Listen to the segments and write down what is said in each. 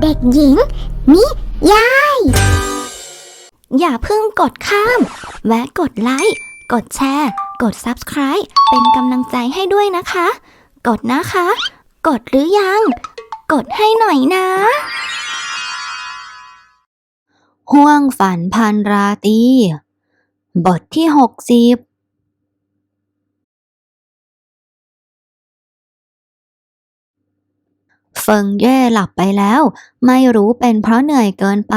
เด็กหญิง นิยาย อย่าเพิ่งกดข้าม แวะกดไลค์ กดแชร์ กด Subscribe เป็นกำลังใจให้ด้วยนะคะ กดนะคะ กดหรือยัง กดให้หน่อยนะ ห่วงฝันพันราตรีบทที่ 60 เฟิงเย่หลับไปแล้ว ไม่รู้เป็นเพราะเหนื่อยเกินไป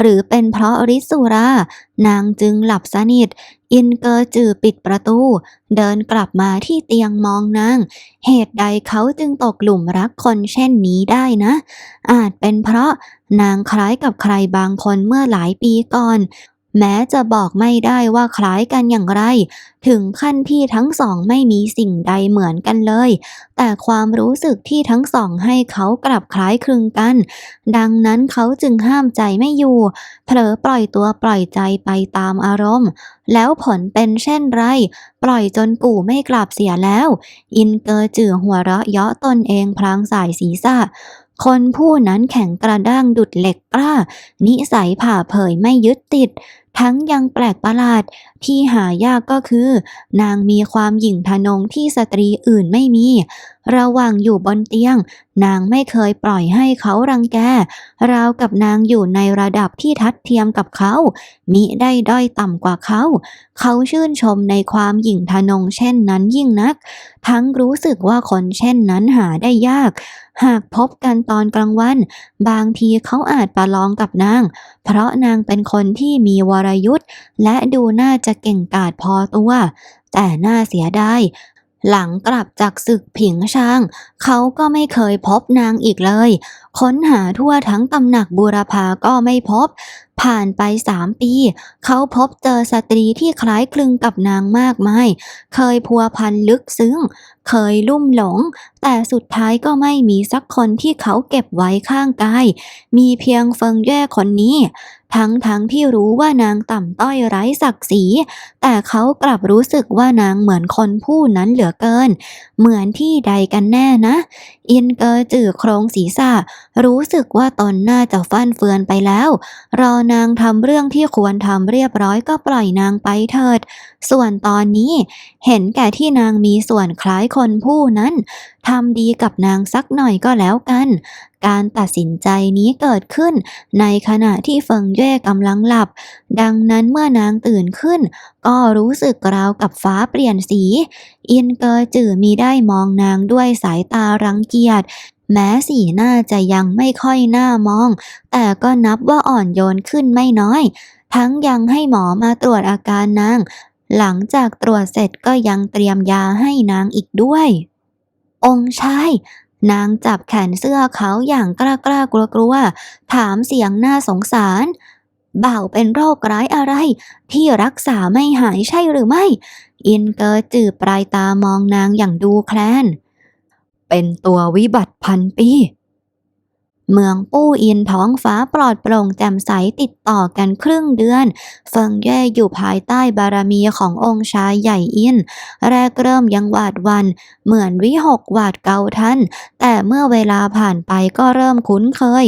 หรือเป็นเพราะฤทธิ์สุรา นางจึงหลับสนิท อินเกอร์จือปิดประตู เดินกลับมาที่เตียงมองนาง เหตุใดเขาจึงตกหลุมรักคนเช่นนี้ได้นะ อาจเป็นเพราะนางคล้ายกับใครบางคนเมื่อหลายปีก่อน แม้จะบอกไม่ได้ว่าคล้ายกันอย่างไร ถึงขั้นที่ทั้งสองไม่มีสิ่งใดเหมือนกันเลย แต่ความรู้สึกที่ทั้งสองให้เขากลับคล้ายคลึงกัน ดังนั้นเขาจึงห้ามใจไม่อยู่ เผลอปล่อยตัวปล่อยใจไปตามอารมณ์ แล้วผลเป็นเช่นไร ปล่อยจนกู่ไม่กลับเสียแล้ว อินเกอร์จือหัวเราะเยาะตนเองพลางสายศีรษะคนผู้นั้นแข็งกระด้างดุดเหล็กกล้า นิสัยผ่าเผยไม่ยึดติดทั้งยังแปลกประหลาดที่หายากก็คือ นางมีความหยิ่งทะนงที่สตรีอื่นไม่มี ระหว่างอยู่บนเตียง นางไม่เคยปล่อยให้เขารังแก ราวกับนางอยู่ในระดับที่ทัดเทียมกับเขา มิได้ด้อยต่ำกว่าเขา เขาชื่นชมในความหยิ่งทะนงเช่นนั้นยิ่งนัก ทั้งรู้สึกว่าคนเช่นนั้นหาได้ยาก หากพบกันตอนกลางวัน บางทีเขาอาจประลองกับนาง เพราะนางเป็นคนที่มีวรยุทธ์และดูน่าจะเก่งกาจพอตัว แต่น่าเสียดายหลังกลับจากศึกผิงช่าง เขาก็ไม่เคยพบนางอีกเลยค้นหาทั่วทั้งตำหนักบูรพาก็ไม่พบ ผ่านไปสามปี เขาพบเจอสตรีที่คล้ายคลึงกับนางมากมาย เคยพัวพันลึกซึ้ง เคยลุ่มหลง แต่สุดท้ายก็ไม่มีสักคนที่เขาเก็บไว้ข้างกาย มีเพียงเฟิงแย่คนนี้ ทั้งทั้งที่รู้ว่านางต่ำต้อยไร้ศักดิ์ศรี แต่เขากลับรู้สึกว่านางเหมือนคนผู้นั้นเหลือเกิน เหมือนที่ใดกันแน่นะ อินเกอร์จือโครงศีรษะรู้สึกว่าตนน่าจะฟั่นเฟือนไปแล้ว รอนางทำเรื่องที่ควรทำเรียบร้อยก็ปล่อยนางไปเถิด ส่วนตอนนี้เห็นแก่ที่นางมีส่วนคล้ายคนผู้นั้นทำดีกับนางสักหน่อยก็แล้วกัน การตัดสินใจนี้เกิดขึ้น ในขณะที่เฟิงเย่กำลังหลับ ดังนั้นเมื่อนางตื่นขึ้น ก็รู้สึกราวกับฟ้าเปลี่ยนสี อินเกอร์จือมีได้มองนางด้วยสายตารังเกียจ แม้สีหน้าจะยังไม่ค่อยน่ามอง แต่ก็นับว่าอ่อนโยนขึ้นไม่น้อย ทั้งยังให้หมอมาตรวจอาการนาง หลังจากตรวจเสร็จก็ยังเตรียมยาให้นางอีกด้วย องค์ชายนางจับแขนเสื้อเขาอย่างกล้ากล้ากลัวกลัว ถามเสียงน่าสงสาร บ่าวเป็นโรคร้ายอะไร ที่รักษาไม่หายใช่หรือไม่ อินเกอร์จือปลายตามองนางอย่างดูแคลน เป็นตัววิบัติพันปี เมืองปู้อินท้องฟ้าปลอดโปร่งแจ่มใสติดต่อกันครึ่งเดือน เฟิงเย่อยู่ภายใต้บารมีขององค์ชายใหญ่อิน แรกเริ่มยังหวาดวัน เหมือนวิหกหวาดเกาท่าน แต่เมื่อเวลาผ่านไปก็เริ่มคุ้นเคย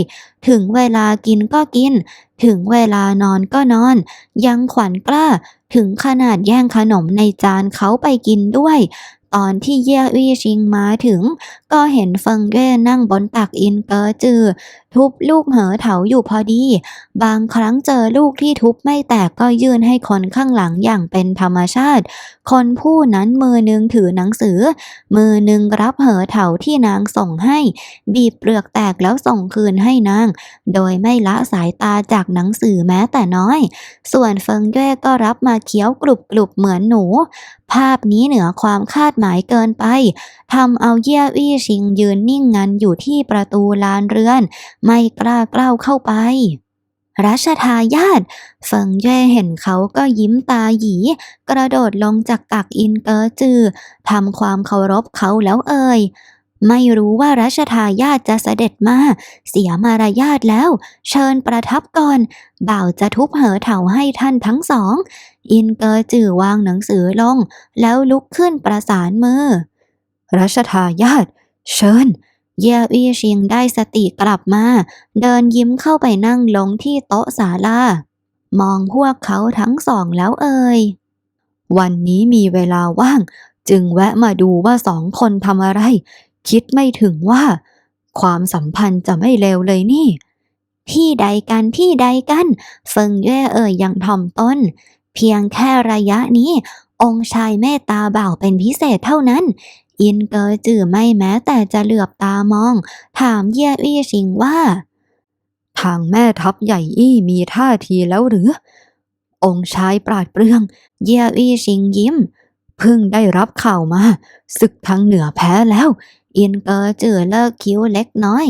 ถึงเวลากินก็กิน ถึงเวลานอนก็นอน ยังขวัญกล้าถึงขนาดแย่งขนมในจานเขาไปกินด้วย ตอนที่เย่ยวี่ชิงมาถึง ก็เห็นเฟิงเย่นั่งบนตักอินเกอร์จือ ทุบลูกเหอเถาอยู่พอดี บางครั้งเจอลูกที่ทุบไม่แตกก็ยื่นให้คนข้างหลังอย่างเป็นธรรมชาติ คนผู้นั้นมือหนึงถือหนังสือ มือหนึ่งรับเหอเถาที่นางส่งให้ บีบเปลือกแตกแล้วส่งคืนให้นาง โดยไม่ละสายตาจากหนังสือแม้แต่น้อย ส่วนเฟิงเย่ก็รับมาเคี้ยวกรุบกรุบๆเหมือนหนู ภาพนี้เหนือความคาดหมายเกินไปทำเอาเย่อี้ชิงยืนนิ่งงันอยู่ที่ประตูลานเรือนไม่กล้าก้าวเข้าไป รัชทายาทเฟิงเย่เห็นเขาก็ยิ้มตาหยี กระโดดลงจากตักอินเกอร์จือทำความเคารพเขาแล้วเอ่ยไม่รู้ว่ารัชทายาทจะเสด็จมา เสียมารยาทแล้ว เชิญประทับก่อน บ่าวจะทุบเหอเถาให้ท่านทั้งสอง อินเกอร์จือวางหนังสือลง แล้วลุกขึ้นประสานมือ รัชทายาทเชิญ เย่อี้ชิงได้สติกลับมา เดินยิ้มเข้าไปนั่งลงที่โต๊ะศาลามองพวกเขาทั้งสองแล้วเอ่ยวันนี้มีเวลาว่าง จึงแวะมาดูว่าสองคนทำอะไร คิดไม่ถึงว่า ความสัมพันธ์จะไม่เลวเลยนี่ที่ใดกันที่ใดกันเฟิงเย่เอ่ยอย่างถ่อมต้น เพียงแค่ระยะนี้ องค์ชายเมตตาบ่าวเป็นพิเศษเท่านั้น อินเกอจือไม่แม้แต่จะเหลือบตามอง ถามเย่อี้ชิงว่า ทางแม่ทัพใหญ่อี้มีท่าทีแล้วหรือ องค์ชายปราดเปรื่อง เย่อี้ชิงยิ้ม เพิ่งได้รับข่าวมาศึกทางเหนือแพ้แล้ว อินเกอจือเลิกคิ้วเล็กน้อย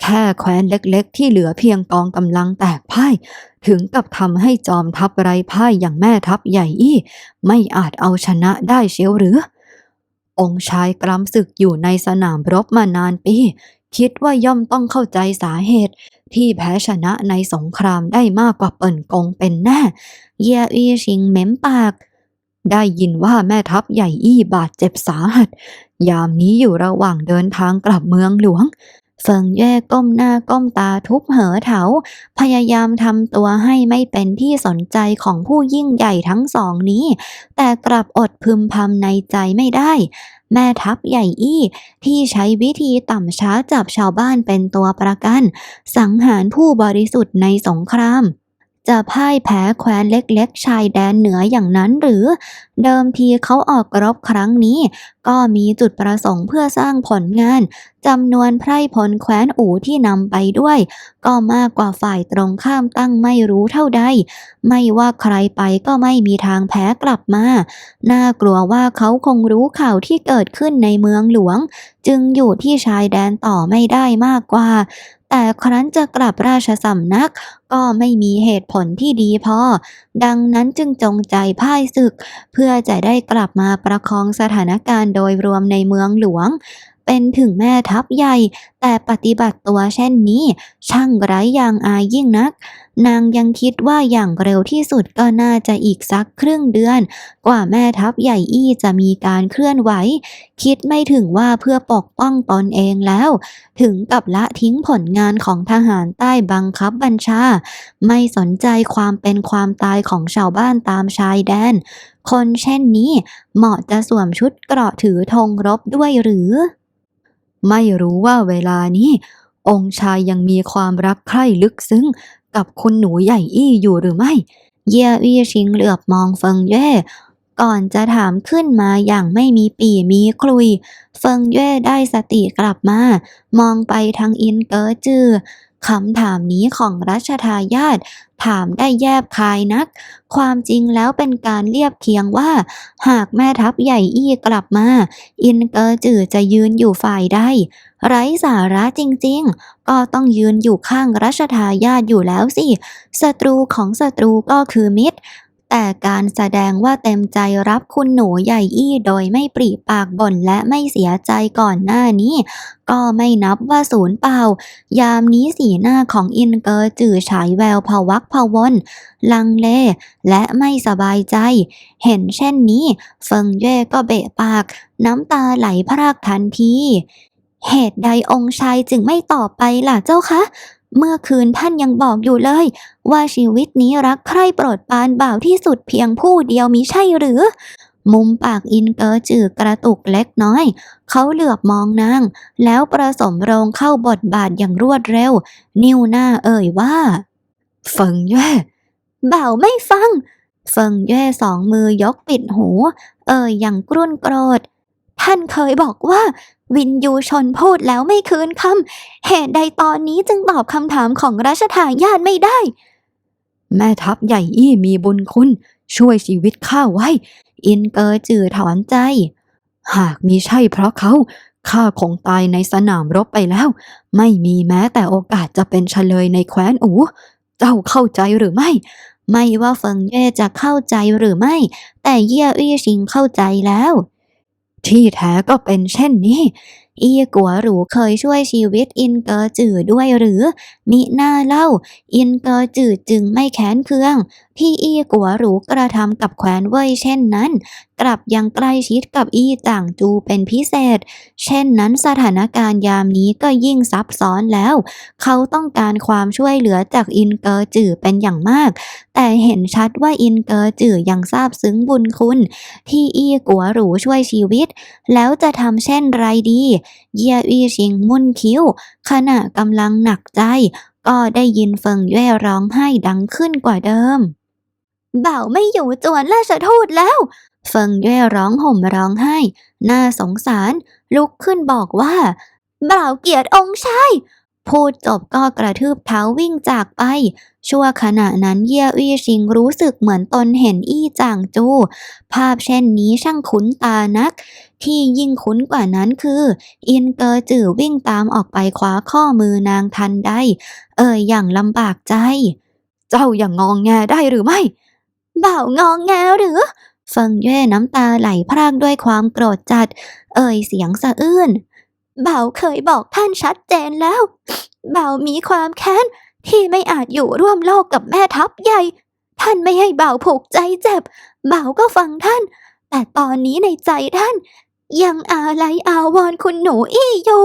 แค่แคว้นเล็กๆ ที่เหลือเพียงกองกำลังแตกพ่าย ถึงกับทำให้จอมทัพไร้พ่ายอย่างแม่ทัพใหญ่อี้ ไม่อาจเอาชนะได้เชียวหรือ องค์ชายกรำศึกอยู่ในสนามรบมานานปี คิดว่าย่อมต้องเข้าใจสาเหตุ ที่แพ้ชนะในสงครามได้มากกว่าเปิ่นกงเป็นแน่เย่อี้ชิงเม้มปาก ได้ยินว่าแม่ทัพใหญ่อี้บาดเจ็บสาหัส ยามนี้อยู่ระหว่างเดินทางกลับเมืองหลวง เฟิงแย่ก้มหน้าก้มตาทุบเหอเถา พยายามทำตัวให้ไม่เป็นที่สนใจของผู้ยิ่งใหญ่ทั้งสองนี้ แต่กลับอดพึมพำในใจไม่ได้ แม่ทัพใหญ่อี้ที่ใช้วิธีต่ำช้าจับชาวบ้านเป็นตัวประกัน สังหารผู้บริสุทธิ์ในสงคราม จะพ่ายแพ้แคว้นเล็กๆ ชายแดนเหนืออย่างนั้นหรือ เดิมทีเขาออกรบครั้งนี้ ก็มีจุดประสงค์เพื่อสร้างผลงานจำนวนไพร่พลแคว้นอู่ที่นำไปด้วย ก็มากกว่าฝ่ายตรงข้ามตั้งไม่รู้เท่าใด ไม่ว่าใครไปก็ไม่มีทางแพ้กลับมา น่ากลัวว่าเขาคงรู้ข่าวที่เกิดขึ้นในเมืองหลวง จึงอยู่ที่ชายแดนต่อไม่ได้มากกว่า แต่ครั้นจะกลับราชสำนัก ก็ไม่มีเหตุผลที่ดีพอ ดังนั้นจึงจงใจพ่ายศึก เพื่อจะได้กลับมาประคองสถานการณ์โดยรวมในเมืองหลวง เป็นถึงแม่ทัพใหญ่ แต่ปฏิบัติตัวเช่นนี้ ช่างไร้ยางอายยิ่งนัก นางยังคิดว่าอย่างเร็วที่สุดก็น่าจะอีกสักครึ่งเดือน กว่าแม่ทัพใหญ่อี้จะมีการเคลื่อนไหว คิดไม่ถึงว่าเพื่อปกป้องตนเองแล้ว ถึงกับละทิ้งผลงานของทหารใต้บังคับบัญชา ไม่สนใจความเป็นความตายของชาวบ้านตามชายแดนคนเช่นนี้เหมาะจะสวมชุดเกราะถือธงรบด้วยหรือ ไม่รู้ว่าเวลานี้ องค์ชายยังมีความรักใคร่ลึกซึ้ง กับคุณหนูใหญ่อี้อยู่หรือไม่ เย่อี้ชิงเหลือบมองเฟิงเย่ก่อนจะถามขึ้นมาอย่างไม่มีปีมีคลุย เฟิงเย่ได้สติกลับมา มองไปทางอินเกอจือ คำถามนี้ของรัชทายาทถามได้แยบคายนัก ความจริงแล้วเป็นการเรียบเคียงว่า หากแม่ทัพใหญ่อี้กลับมา อินเกอจือจะยืนอยู่ฝ่ายใด ไร้สาระจริงๆ ก็ต้องยืนอยู่ข้างรัชทายาทอยู่แล้วสิ ศัตรูของศัตรูก็คือมิตร แต่การแสดงว่าเต็มใจรับคุณหนูใหญ่อี้โดยไม่ปรีปากบ่นและไม่เสียใจก่อนหน้านี้ ก็ไม่นับว่าศูนย์เปล่า ยามนี้สีหน้าของอินเกอร์จือฉายแววพวักพวน ลังเล และไม่สบายใจ เห็นเช่นนี้ เฟิงเย่ก็เบะปาก น้ำตาไหลพรากทันทีเหตุใดองค์ชายจึงไม่ตอบไปล่ะเจ้าคะ เมื่อคืนท่านยังบอกอยู่เลย ว่าชีวิตนี้รักใคร่โปรดปรานบ่าวที่สุดเพียงผู้เดียวมิใช่หรือ มุมปากอินเกอร์จือกระตุกเล็กน้อย เขาเหลือบมองนาง แล้วประสมโรงเข้าบทบาทอย่างรวดเร็ว นิ้วหน้าเอ่ยว่าเฟิงเย่บ่าวไม่ฟัง เฟิงเย่สองมือยกปิดหู เอ่ยอย่างกรุ่นโกรธ ท่านเคยบอกว่า วินยูชนพูดแล้วไม่คืนคำเหตุใดตอนนี้จึงตอบคำถามของรัชทายาทไม่ได้ แม่ทัพใหญ่อี้มีบุญคุณ ช่วยชีวิตข้าไว้ อินเกอร์จือถอนใจ หากมีใช่เพราะเขาข้าคงตายในสนามรบไปแล้ว ไม่มีแม้แต่โอกาสจะเป็นเฉลยในแคว้นอู เจ้าเข้าใจหรือไม่ ไม่ว่าเฟิงเย่จะเข้าใจหรือไม่ แต่เย่อี้ชิงเข้าใจแล้ว ที่แท้ก็เป็นเช่นนี้ อีกัวหรูเคยช่วยชีวิตอินเกอร์จือด้วยหรือ มิหน้าเล่า อินเกอร์จือจึงไม่แค้นเคือง ที่อีกัวหรูกระทำกับแคว้นเว่ยเช่นนั้น กลับยังใกล้ชิดกับอี้จ่างจูเป็นพิเศษ เช่นนั้นสถานการณ์ยามนี้ก็ยิ่งซับซ้อนแล้ว เขาต้องการความช่วยเหลือจากอินเกอร์จือเป็นอย่างมาก แต่เห็นชัดว่าอินเกอร์จือยังซาบซึ้งบุญคุณ ที่อีกัวหรูช่วยชีวิต แล้วจะทำเช่นไรดีเยียอี้ชิงมุ่นคิ้ว ขณะกำลังหนักใจ ก็ได้ยินเฟิงเย่ร้องไห้ดังขึ้นกว่าเดิม เบ่าวไม่อยู่จวนราชทูตแล้ว เฟิงเย่ร้องห่มร้องไห้ น่าสงสาร ลุกขึ้นบอกว่า เบ่าวเกียรติองค์ชาย พูดจบก็กระทืบเท้าวิ่งจากไป ชั่วขณะนั้นเย่อี้ชิงรู้สึกเหมือนตนเห็นอี้จางจู ภาพเช่นนี้ช่างคุ้นตานัก ที่ยิ่งคุ้นกว่านั้นคือ อินเกอร์จื่อวิ่งตามออกไปคว้าข้อมือนางทันใดเอ่ยอย่างลำบากใจ เจ้าอย่างงองแงได้หรือไม่ บ่าวงองแงหรือเฟิงเย่น้ำตาไหลพรากด้วยความโกรธจัด เอ่ยเสียงสะอื้น บ่าวเคยบอกท่านชัดเจนแล้วบ่าวมีความแค้นที่ไม่อาจอยู่ร่วมโลกกับแม่ทัพใหญ่ ท่านไม่ให้บ่าวผูกใจเจ็บบ่าวก็ฟังท่าน แต่ตอนนี้ในใจท่าน ยังอาลัยอาวรคุณหนูอี้อยู่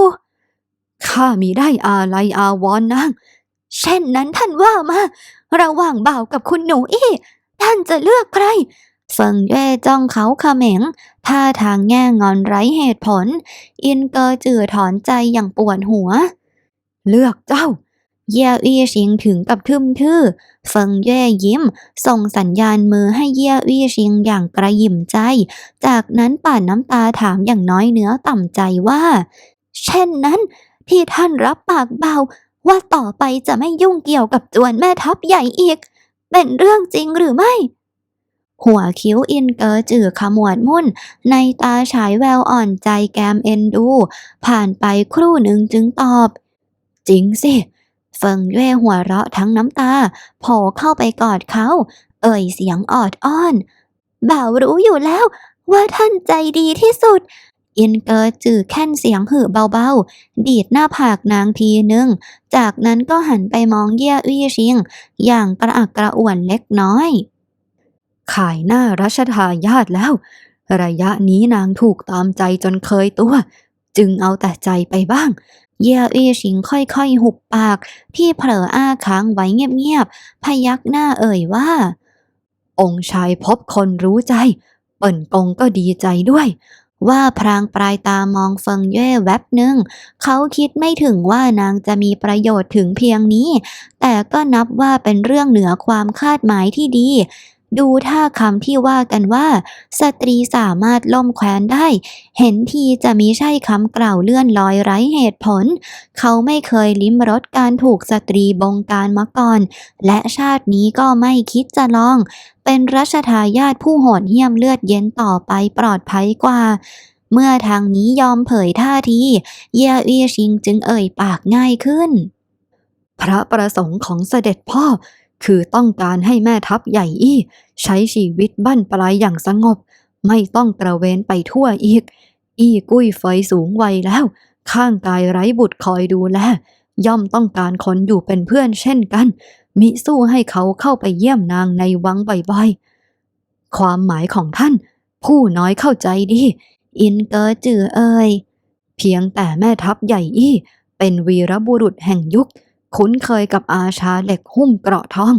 ข้ามีได้อาลัยอาวรนางเช่นนั้นท่านว่ามา ระหว่างบ่าวกับคุณหนูอี้ท่านจะเลือกใคร เฟิงเย่จ้องเขาเขม็งท่าทางแง่งอนไร้เหตุผล อินเกอร์จือถอนใจอย่างปวดหัว เลือกเจ้า เย่อี้ชิงถึงกับทึมทื่อ เฟิงเย่ยิ้ม ส่งสัญญาณมือให้เย่อี้ชิงอย่างกระยิ่มใจ จากนั้นป่านน้ำตาถามอย่างน้อยเนื้อต่ำใจว่า เช่นนั้น ที่ท่านรับปากเบาว่าต่อไปจะไม่ยุ่งเกี่ยวกับจวนแม่ทัพใหญ่อีก เป็นเรื่องจริงหรือไม่ หัวคิ้วอินเกอร์จือขมวดมุ่น ในตาฉายแววอ่อนใจแกมเอ็นดู ผ่านไปครู่หนึ่งจึงตอบ จริงสิ เฟิงเย่หัวเราะทั้งน้ำตา โผล่เข้าไปกอดเขา เอ่ยเสียงออดอ้อนบ่าวรู้อยู่แล้วว่าท่านใจดีที่สุด อินเกอร์จือแค่นเสียงหือเบาๆ ดีดหน้าผากนางทีหนึ่ง จากนั้นก็หันไปมองเย่อี้ชิง อย่างกระอักกระอ่วนเล็กน้อย ขายหน้ารัชทายาทแล้ว ระยะนี้นางถูกตามใจจนเคยตัว จึงเอาแต่ใจไปบ้าง เย่อี้ชิงค่อยๆ หุบปาก ที่เผลออ้าค้างไว้เงียบๆ พยักหน้าเอ่ยว่า องค์ชายพบคนรู้ใจ เปิ่นกงก็ดีใจด้วยว่าพรางปลายตามองเฟิงเย่แวบหนึ่ง เขาคิดไม่ถึงว่านางจะมีประโยชน์ถึงเพียงนี้ แต่ก็นับว่าเป็นเรื่องเหนือความคาดหมายที่ดี ดูท่าคำที่ว่ากันว่า สตรีสามารถล่มแคว้นได้ เห็นทีจะมีใช่คำกล่าวเลื่อนลอยไร้เหตุผล เขาไม่เคยลิ้มรสการถูกสตรีบงการมาก่อน และชาตินี้ก็ไม่คิดจะลอง เป็นรัชทายาทผู้โหดเหี้ยมเลือดเย็นต่อไปปลอดภัยกว่าเมื่อทางนี้ยอมเผยท่าที เย่อี้ชิงจึงเอ่ยปากง่ายขึ้น พระประสงค์ของเสด็จพ่อ คือต้องการให้แม่ทัพใหญ่อี้ ใช้ชีวิตบั้นปลายอย่างสงบ ไม่ต้องตระเวนไปทั่วอีก อี้กุ้ยเฟยสูงวัยแล้ว ข้างกายไร้บุตรคอยดูแล ย่อมต้องการคนอยู่เป็นเพื่อนเช่นกัน มิสู้ให้เขาเข้าไปเยี่ยมนางในวังบ่อยๆ ความหมายของท่าน ผู้น้อยเข้าใจดี อินเกอร์จือเอ่ยเพียงแต่แม่ทัพใหญ่อี้ เป็นวีรบุรุษแห่งยุค คุ้นเคยกับอาชาเหล็กหุ้มเกราะทอง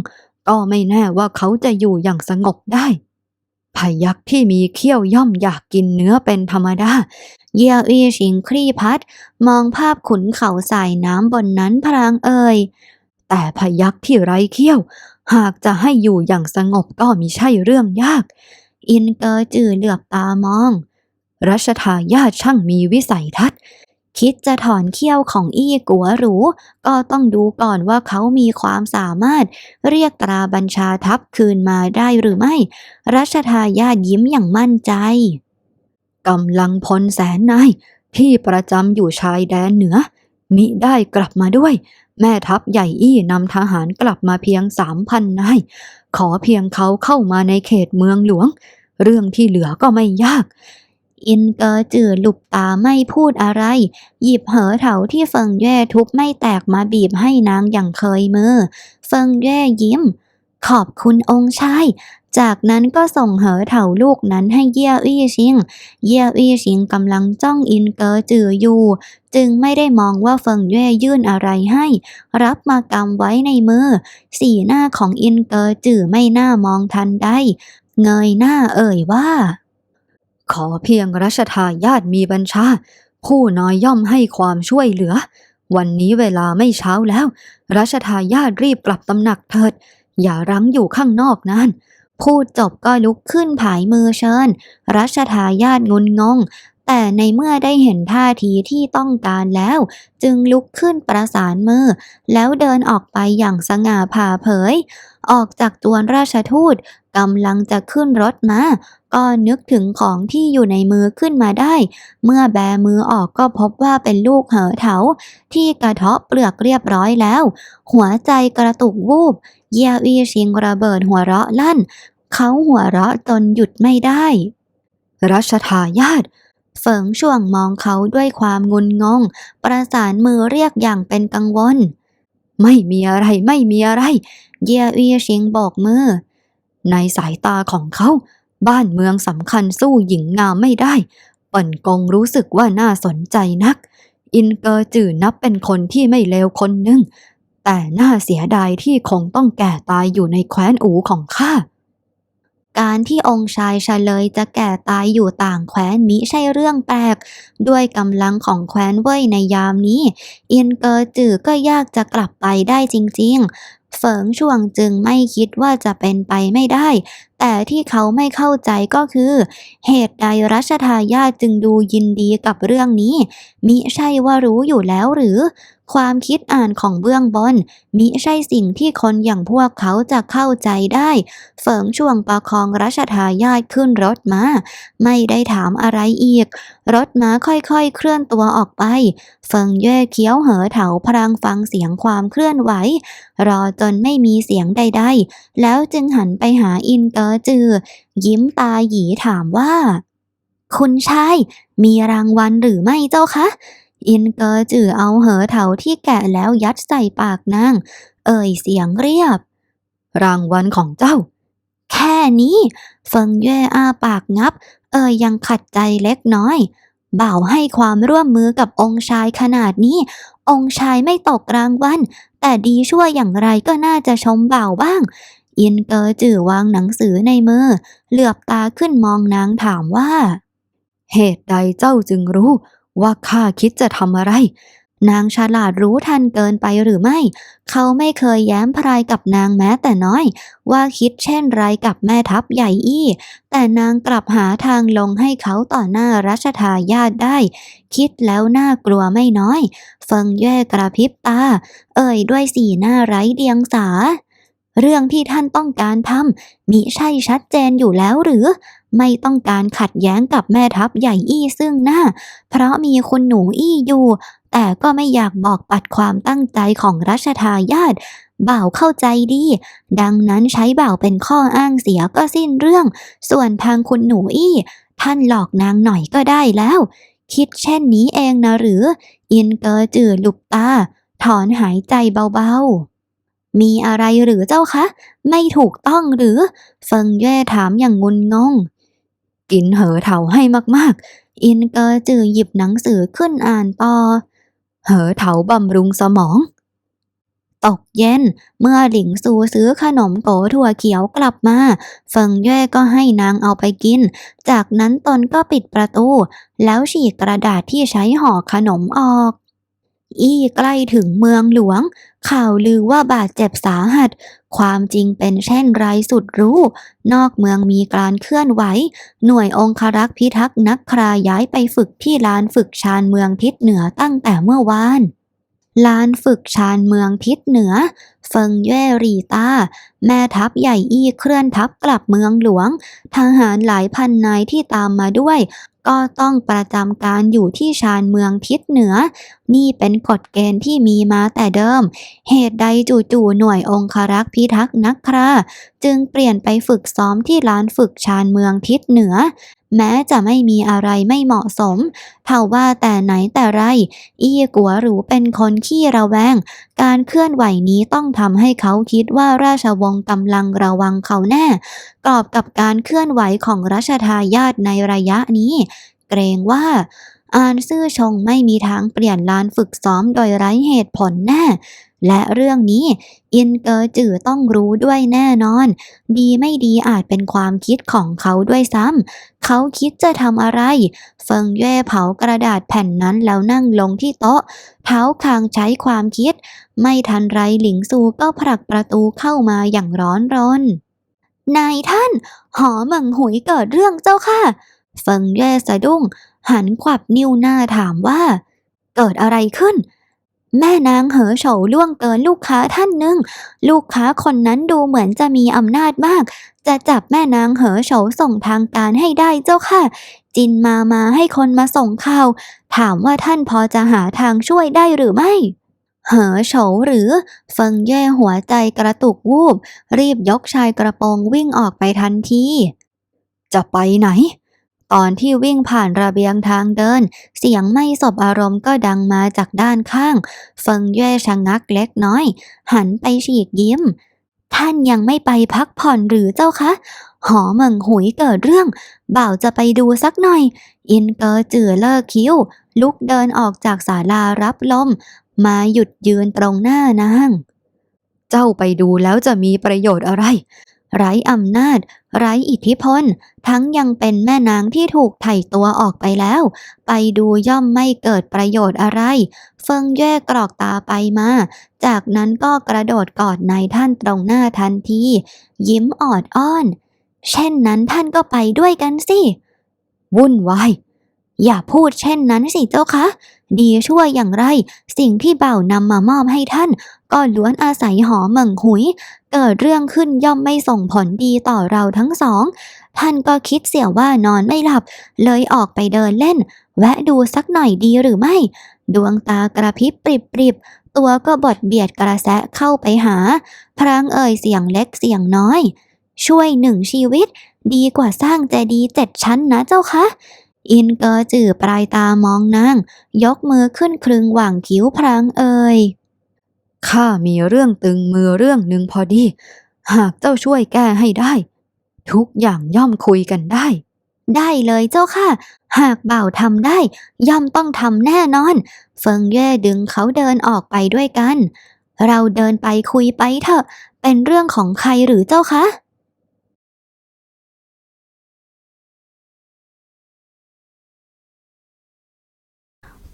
ก็ไม่แน่ว่าเขาจะอยู่อย่างสงบได้พยักที่มีเขี้ยวย่อมอยากกินเนื้อเป็นธรรมดา เยี่ยอี้ชิงคลี่พัดมองภาพขุนเขาสายน้ำบนนั้นพรางเอ่ย แต่พยักที่ไร้เขี้ยว หากจะให้อยู่อย่างสงบก็มิใช่เรื่องยาก อินเกอจือเหลือบตามอง รัชทายาทช่างมีวิสัยทัศน์ คิดจะถอนเขี้ยวของอี้กัวหรู ก็ต้องดูก่อนว่าเขามีความสามารถ เรียกตราบัญชาทัพคืนมาได้หรือไม่ รัชทายาทยิ้มอย่างมั่นใจกำลังพลแสนนายที่ประจำอยู่ชายแดนเหนือ มิได้กลับมาด้วย แม่ทัพใหญ่อี้นำทหารกลับมาเพียงสามพันนาย ขอเพียงเขาเข้ามาในเขตเมืองหลวง เรื่องที่เหลือก็ไม่ยาก อินเกอจือหลุบตาไม่พูดอะไร หยิบเหอเถาที่เฟิงแย่ทุบไม่แตกมาบีบให้นางอย่างเคยมือ เฟิงแย่ยิ้ม ขอบคุณองค์ชาย จากนั้นก็ส่งเหอเถาลูกนั้นให้เย่อี้ชิง เยี่ยอี้ชิงกำลังจ้องอินเกอจืออยู่ จึงไม่ได้มองว่าเฟิงเย่ยื่นอะไรให้ รับมากำไว้ในมือ สีหน้าของอินเกอจือไม่น่ามองทันได้ เงยหน้าเอ่ยว่า ขอเพียงรัชทายาทมีบัญชา ผู้น้อยย่อมให้ความช่วยเหลือ วันนี้เวลาไม่เช้าแล้ว รัชทายาทรีบกลับตำหนักเถิด อย่ารั้งอยู่ข้างนอกนานพูดจบก็ลุกขึ้นผายมือเชิญ รัชทายาทงุนงง แต่ในเมื่อได้เห็นท่าทีที่ต้องการแล้ว จึงลุกขึ้นประสานมือ แล้วเดินออกไปอย่างสง่าผ่าเผย ออกจากจวราชทูต กำลังจะขึ้นรถมา ก็นึกถึงของที่อยู่ในมือขึ้นมาได้ เมื่อแบมือออกก็พบว่าเป็นลูกเหอเถา ที่กระเทาะเปลือกเรียบร้อยแล้ว หัวใจกระตุกวูบ เยียวีชิงระเบิดหัวเราะลั่น เขาหัวเราะจนหยุดไม่ได้ รัชทายาทเฟิงช่วงมองเขาด้วยความงุนงง ประสานมือเรียกอย่างเป็นกังวล ไม่มีอะไรไม่มีอะไร เยียวีชิงโบกมือ ในสายตาของเขา บ้านเมืองสำคัญสู้หญิงงามไม่ได้เปิ่นกงรู้สึกว่าน่าสนใจนัก อินเกอร์จือนับเป็นคนที่ไม่เลวคนหนึ่ง แต่น่าเสียดายที่คงต้องแก่ตายอยู่ในแคว้นอูของข้าการที่องค์ชายเฉลยจะแก่ตายอยู่ต่างแคว้นมิใช่เรื่องแปลก ด้วยกำลังของแคว้นเว่ยในยามนี้ อินเกอร์จือก็ยากจะกลับไปได้จริงๆ เฟิงช่วงจึงไม่คิดว่าจะเป็นไปไม่ได้ แต่ที่เขาไม่เข้าใจก็คือ เหตุใดรัชทายาทจึงดูยินดีกับเรื่องนี้ มิใช่ว่ารู้อยู่แล้วหรือ ความคิดอ่านของเบื้องบน มิใช่สิ่งที่คนอย่างพวกเขาจะเข้าใจได้เฟิงช่วงประคองรัชทายาทขึ้นรถมาไม่ได้ถามอะไรอีก รถม้าค่อยๆเคลื่อนตัวออกไป เฟิงเย่เคี้ยวเหอเถาพรางฟังเสียงความเคลื่อนไหว รอจนไม่มีเสียงใด ๆ แล้วจึงหันไปหาอินเกอจือ ยิ้มตาหยีถามว่า คุณชายมีรางวัลหรือไม่เจ้าคะ อินเกอจือเอาเหอเถาที่แกะแล้วยัดใส่ปากนาง เอ่ยเสียงเรียบ รางวัลของเจ้า แค่นี้เฟิงเย่อาปากงับ เอ่ยยังขัดใจเล็กน้อยบ่าวให้ความร่วมมือกับองค์ชายขนาดนี้ องค์ชายไม่ตกรางวัลแต่ดีชั่วอย่างไรก็น่าจะชมบ่าวบ้าง อินเกอจือวางหนังสือในมือ เหลือบตาขึ้นมองนางถามว่า เหตุใดเจ้าจึงรู้ว่าข้าคิดจะทำอะไร นางฉลาดรู้ทันเกินไปหรือไม่ เขาไม่เคยแย้มพรายกับนางแม้แต่น้อย ว่าคิดเช่นไรกับแม่ทัพใหญ่อี้ แต่นางกลับหาทางลงให้เขาต่อหน้ารัชทายาทได้ คิดแล้วน่ากลัวไม่น้อย เฟิงเย่กระพริบตา เอ่ยด้วยสีหน้าไร้เดียงสา เรื่องที่ท่านต้องการทำมิใช่ชัดเจนอยู่แล้วหรือ ไม่ต้องการขัดแย้งกับแม่ทัพใหญ่อี้ซึ่งหน้า เพราะมีคุณหนูอี้อยู่ แต่ก็ไม่อยากบอกปัดความตั้งใจของรัชทายาทบ่าวเข้าใจดี ดังนั้นใช้บ่าวเป็นข้ออ้างเสียก็สิ้นเรื่อง ส่วนทางคุณหนูอี้ ท่านหลอกนางหน่อยก็ได้แล้ว คิดเช่นนี้เองนะหรือ อินเกอร์จือหลุบตา ถอนหายใจเบาๆ มีอะไรหรือเจ้าคะ ไม่ถูกต้องหรือ เฟิงเย่ถามอย่างงุนงง กินเหอเถาให้มากๆ อินเกอร์จือหยิบหนังสือขึ้นอ่านต่อ เหอเถาบำรุงสมอง ตกเย็น เมื่อหลิงซูซื้อขนมโกถั่วเขียวกลับมา เฟิงเย่ก็ให้นางเอาไปกิน จากนั้นตนก็ปิดประตู แล้วฉีกกระดาษที่ใช้ห่อขนมออก อี้ใกล้ถึงเมืองหลวง ข่าวลือว่าบาดเจ็บสาหัส ความจริงเป็นเช่นไรสุดรู้ นอกเมืองมีการเคลื่อนไหว หน่วยองครักษ์พิทักษ์นักคราย้ายไปฝึกที่ลานฝึกชานเมืองทิศเหนือตั้งแต่เมื่อวานลานฝึกชานเมืองทิศเหนือ เฟิงเย่รีตา แม่ทัพใหญ่อี้เคลื่อนทัพกลับเมืองหลวง ทหารหลายพันนายที่ตามมาด้วย ก็ต้องประจำการอยู่ที่ชานเมืองทิศเหนือ นี่เป็นกฎเกณฑ์ที่มีมาแต่เดิม เหตุใดจู่ๆหน่วยองครักษ์พิทักษ์นักคราจึงเปลี่ยนไปฝึกซ้อมที่ลานฝึกชานเมืองทิศเหนือ แม้จะไม่มีอะไรไม่เหมาะสม เท่าว่าแต่ไหนแต่ไร อี้กัวหรูเป็นคนขี้ระแวง การเคลื่อนไหวนี้ต้องทำให้เขาคิดว่าราชวงศ์กำลังระวังเขาแน่ กรอบกับการเคลื่อนไหวของรัชทายาทในระยะนี้ เกรงว่า อานซื่อชงไม่มีทางเปลี่ยนลานฝึกซ้อมโดยไร้เหตุผลแน่ และเรื่องนี้ อินเกอจือต้องรู้ด้วยแน่นอน ดีไม่ดีอาจเป็นความคิดของเขาด้วยซ้ำเขาคิดจะทำอะไร เฟิงเย่เผากระดาษแผ่นนั้นแล้วนั่งลงที่โต๊ะ เท้าคางใช้ความคิด ไม่ทันไรหลิงซูก็ผลักประตูเข้ามาอย่างร้อนรนนายท่าน หอเหมิงหุยเกิดเรื่องเจ้าค่ะ เฟิงเย่สะดุ้ง หันขวับนิ้วหน้าถามว่า เกิดอะไรขึ้น แม่นางเหอโฉวล่วงเกินลูกค้าท่านหนึ่ง ลูกค้าคนนั้นดูเหมือนจะมีอำนาจมาก จะจับแม่นางเหอโฉวส่งทางการให้ได้เจ้าค่ะ จินมามาให้คนมาส่งข่าว ถามว่าท่านพอจะหาทางช่วยได้หรือไม่เหอโฉวหรือเฟิงเย่หัวใจกระตุกวูบ รีบยกชายกระโปรงวิ่งออกไปทันที จะไปไหน ตอนที่วิ่งผ่านระเบียงทางเดิน เสียงไม่สบอารมณ์ก็ดังมาจากด้านข้าง เฟิงเย่ชะงักเล็กน้อย หันไปฉีกยิ้ม ท่านยังไม่ไปพักผ่อนหรือเจ้าคะ หอเมิงหุยเกิดเรื่อง บ่าวจะไปดูสักหน่อย อินเกอจือเลิกคิ้ว ลุกเดินออกจากศาลารับลม มาหยุดยืนตรงหน้านาง เจ้าไปดูแล้วจะมีประโยชน์อะไร ไร้อำนาจ ไร้อิทธิพล ทั้งยังเป็นแม่นางที่ถูกไถ่ตัวออกไปแล้ว ไปดูย่อมไม่เกิดประโยชน์อะไร เฟิงแย่กรอกตาไปมา จากนั้นก็กระโดดกอดนายท่านตรงหน้าทันที ยิ้มออดอ้อน เช่นนั้นท่านก็ไปด้วยกันสิ วุ่นวาย อย่าพูดเช่นนั้นสิเจ้าคะ ดีชั่วอย่างไร สิ่งที่เบ่านำมามอบให้ท่าน ก็ล้วนอาศัยหอเหมิงหุย เกิดเรื่องขึ้นย่อมไม่ส่งผลดีต่อเราทั้งสอง ท่านก็คิดเสียว่านอนไม่หลับ เลยออกไปเดินเล่น แวะดูสักหน่อยดีหรือไม่ ดวงตากระพริบปริบปริบตัวก็บดเบียดกระแสะเข้าไปหา พรางเอ่ยเสียงเล็กเสียงน้อย ช่วยหนึ่งชีวิต ดีกว่าสร้างเจดีย์เจ็ดชั้นนะเจ้าคะ อินเกอจือปลายตามองนางยกมือขึ้นครึงหว่างคิ้วพรางเอ่ยข้ามีเรื่องตึงมือเรื่องหนึ่งพอดี หากเจ้าช่วยแก้ให้ได้ ทุกอย่างย่อมคุยกันได้ ได้เลยเจ้าค่ะ หากบ่าวทำได้ ย่อมต้องทำแน่นอน เฟิงเย่ดึงเขาเดินออกไปด้วยกัน เราเดินไปคุยไปเถอะ เป็นเรื่องของใครหรือเจ้าคะ